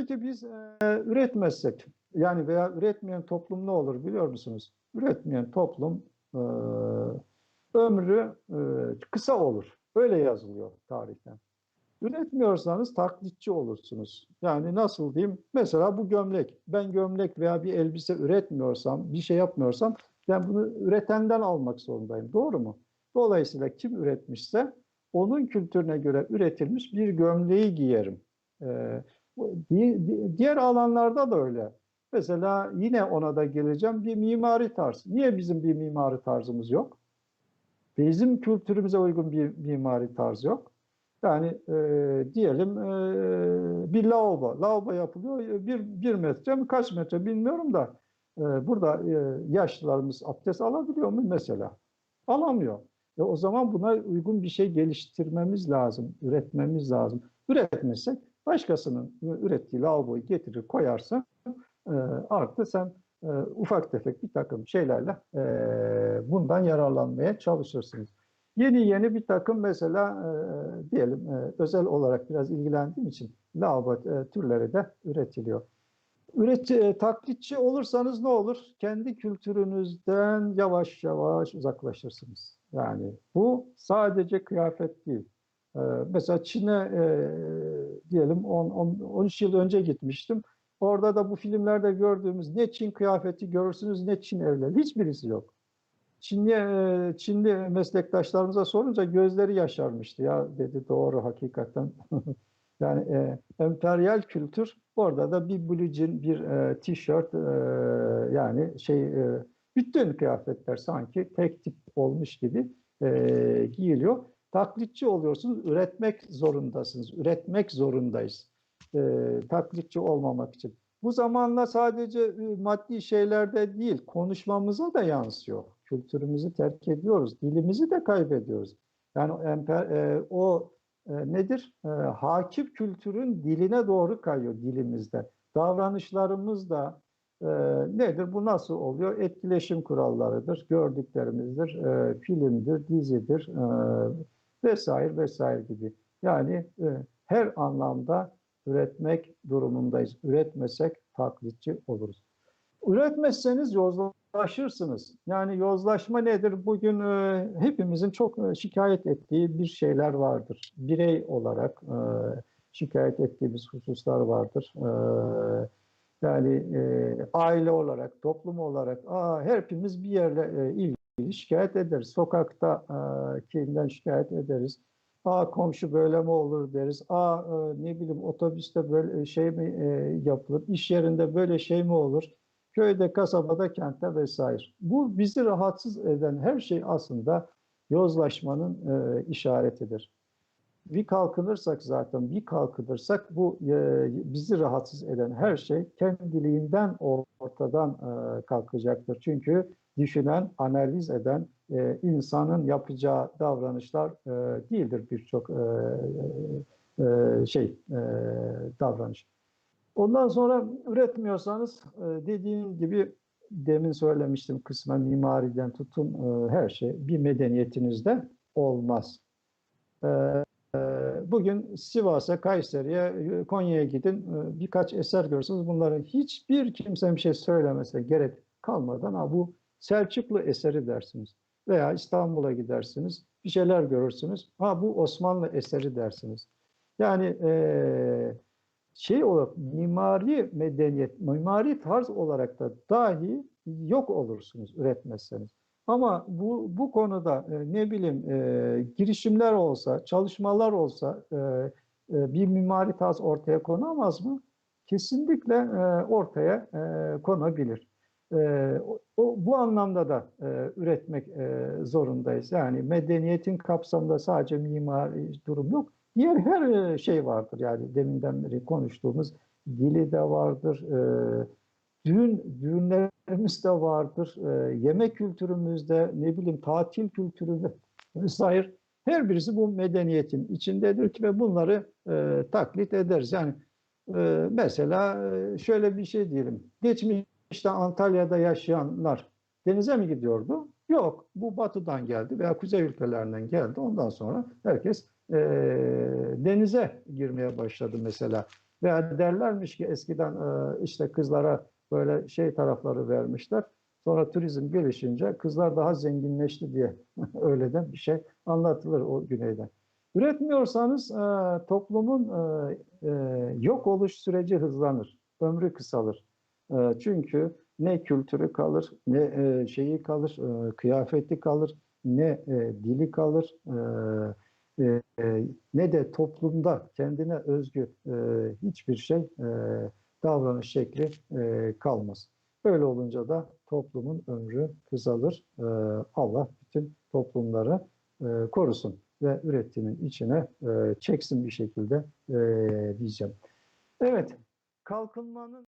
Peki biz e, üretmezsek, yani veya üretmeyen toplum ne olur biliyor musunuz? Üretmeyen toplum e, ömrü e, kısa olur. Öyle yazılıyor tarihten. Üretmiyorsanız taklitçi olursunuz. Yani nasıl diyeyim? Mesela bu gömlek. Ben gömlek veya bir elbise üretmiyorsam, bir şey yapmıyorsam ben bunu üretenden almak zorundayım. Doğru mu? Dolayısıyla kim üretmişse onun kültürüne göre üretilmiş bir gömleği giyerim. Ee, diğer alanlarda da öyle. Mesela yine ona da geleceğim bir mimari tarz. Niye bizim bir mimari tarzımız yok? Bizim kültürümüze uygun bir mimari tarz yok. Yani e, diyelim e, bir lavabo. Lavabo yapılıyor bir, bir metre mi kaç metre bilmiyorum da e, burada e, yaşlılarımız abdest alabiliyor mu mesela? Alamıyor. E, o zaman buna uygun bir şey geliştirmemiz lazım, üretmemiz lazım. Üretmezsek başkasının ürettiği lavaboyu getirir koyarsın e, artı sen e, ufak tefek bir takım şeylerle e, bundan yararlanmaya çalışırsınız. Yeni yeni bir takım mesela e, diyelim e, özel olarak biraz ilgilendiğim için lavabo e, türleri de üretiliyor. Üret, e, taklitçi olursanız ne olur? Kendi kültürünüzden yavaş yavaş uzaklaşırsınız. Yani bu sadece kıyafet değil. E, mesela Çin'e e, diyelim 10, 10, 13 yıl önce gitmiştim. Orada da bu filmlerde gördüğümüz ne Çin kıyafeti görürsünüz ne Çin evleri. Hiçbirisi yok. Çinli, e, Çinli meslektaşlarımıza sorunca gözleri yaşarmıştı. Ya dedi doğru hakikaten. yani e, emperyal kültür orada da bir blue jean, bir e, tişört e, yani şey e, bütün kıyafetler sanki tek tip olmuş gibi e, giyiliyor. Taklitçi oluyorsunuz, üretmek zorundasınız. Üretmek zorundayız. E, taklitçi olmamak için. Bu zamanla sadece maddi şeylerde değil, konuşmamıza da yansıyor. Kültürümüzü terk ediyoruz, dilimizi de kaybediyoruz. Yani o nedir? E, hakim kültürün diline doğru kayıyor dilimizde. Davranışlarımız da nedir? Bu nasıl oluyor? Etkileşim kurallarıdır, gördüklerimizdir, filmdir, dizidir vesaire vesaire gibi. Yani e, her anlamda üretmek durumundayız. Üretmesek taklitçi oluruz. Üretmezseniz yozlaşırsınız. Yani yozlaşma nedir? Bugün e, hepimizin çok e, şikayet ettiği bir şeyler vardır. Birey olarak e, şikayet ettiğimiz hususlar vardır. E, yani e, aile olarak, toplum olarak aa, hepimiz bir yerle e, ilgili şikayet ederiz. Sokakta e, kendinden şikayet ederiz. Aa komşu böyle mi olur deriz. Aa e, ne bileyim otobüste böyle şey mi e, yapılır? İş yerinde böyle şey mi olur? Köyde, kasabada, kentte vesaire. Bu bizi rahatsız eden her şey aslında yozlaşmanın e, işaretidir. Bir kalkınırsak zaten, bir kalkınırsak bu e, bizi rahatsız eden her şey kendiliğinden ortadan e, kalkacaktır. Çünkü düşünen, analiz eden e, insanın yapacağı davranışlar e, değildir birçok e, e, şey e, davranış. Ondan sonra üretmiyorsanız e, dediğim gibi demin söylemiştim kısmen mimariden tutun e, her şey bir medeniyetinizde olmaz. E, bugün Sivas'a, Kayseri'ye, Konya'ya gidin e, birkaç eser görürsünüz. Bunların hiçbir kimse bir şey söylemese gerek kalmadan ha, bu Selçuklu eseri dersiniz. Veya İstanbul'a gidersiniz, bir şeyler görürsünüz. Ha bu Osmanlı eseri dersiniz. Yani e, şey olarak mimari medeniyet, mimari tarz olarak da dahi yok olursunuz üretmezseniz. Ama bu, bu konuda e, ne bileyim e, girişimler olsa, çalışmalar olsa e, e, bir mimari tarz ortaya konamaz mı? Kesinlikle e, ortaya e, konabilir. E, o, bu anlamda da e, üretmek e, zorundayız. Yani medeniyetin kapsamında sadece mimari durum yok. Diğer her e, şey vardır yani deminden beri konuştuğumuz dili de vardır, e, düğün düğünlerimiz de vardır, e, yemek kültürümüzde ne bileyim tatil kültüründe vesaire her birisi bu medeniyetin içindedir ki ve bunları e, taklit ederiz. Yani e, mesela e, şöyle bir şey diyelim. Geçmişte Antalya'da yaşayanlar denize mi gidiyordu? Yok. Bu batıdan geldi veya kuzey ülkelerinden geldi. Ondan sonra herkes e, denize girmeye başladı mesela. Veya derlermiş ki eskiden e, işte kızlara böyle şey tarafları vermişler. Sonra turizm gelişince kızlar daha zenginleşti diye öyle de bir şey anlatılır o güneyden. Üretmiyorsanız e, toplumun e, e, yok oluş süreci hızlanır, ömrü kısalır. E, çünkü ne kültürü kalır, ne e, şeyi kalır, e, kıyafeti kalır, ne e, dili kalır, e, e, e, ne de toplumda kendine özgü e, hiçbir şey, e, davranış şekli e, kalmaz. Böyle olunca da toplumun ömrü kısalır. E, Allah bütün toplumları e, korusun ve ürettiğinin içine e, çeksin bir şekilde e, diyeceğim. Evet, kalkınmanın